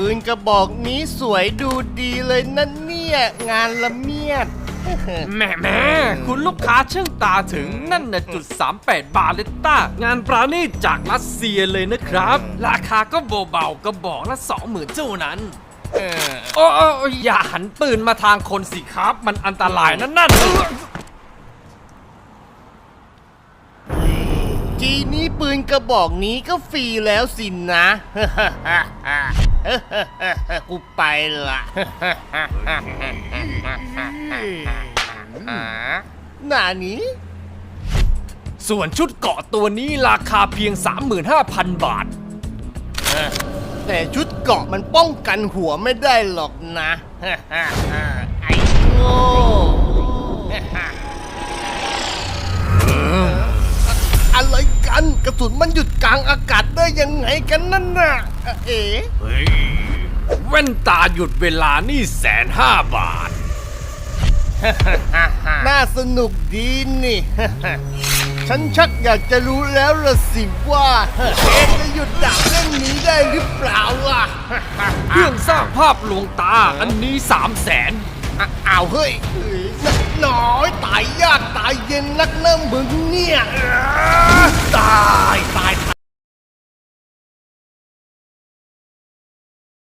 ปืนกระบอกนี้สวยดูดีเลยนั่นเนี่ย งานละเมียด แหม่แหม่คุณลูกค้าช่างตาถึงนั่นนะจุด 38 บาทเลยต้างานปราณีตจากรัสเซียเลยนะครับ ราคาก็เบาๆกระบอกละ 20,000เท่านั้น เออโอ้โอ้โอ้อย่าหันปืนมาทางคนสิครับ มันอันตรายนั่นนั่น ทีนี้ปืนกระบอกนี้ก็ฟรีแล้วสินะกูไปละหน้านี้ส่วนชุดเกาะตัวนี้ราคาเพียง 35,000 บาท แต่ชุดเกราะมันป้องกันหัวไม่ได้หรอกนะ ไอ้โง่ น กระสุนมันหยุดกลางอากาศได้ยังไงกันนั่นน่ะ เอ๋แว่นตาหยุดเวลานี่แสนห้าบาท น่าสนุกดีนี่ ฉันชักอยากจะรู้แล้วละสิว่าเอ๊ะจะหยุดดาบเล่มนี้ได้หรือเปล่าล่ะ เครื่องสร้างภาพลวงตาอันนี้3 0 0แสนอะอ้าวเฮ้ยเฮ้ยน้อยตายยากตายเย็นนักเนิ่มมึงเนี่ยตายตาย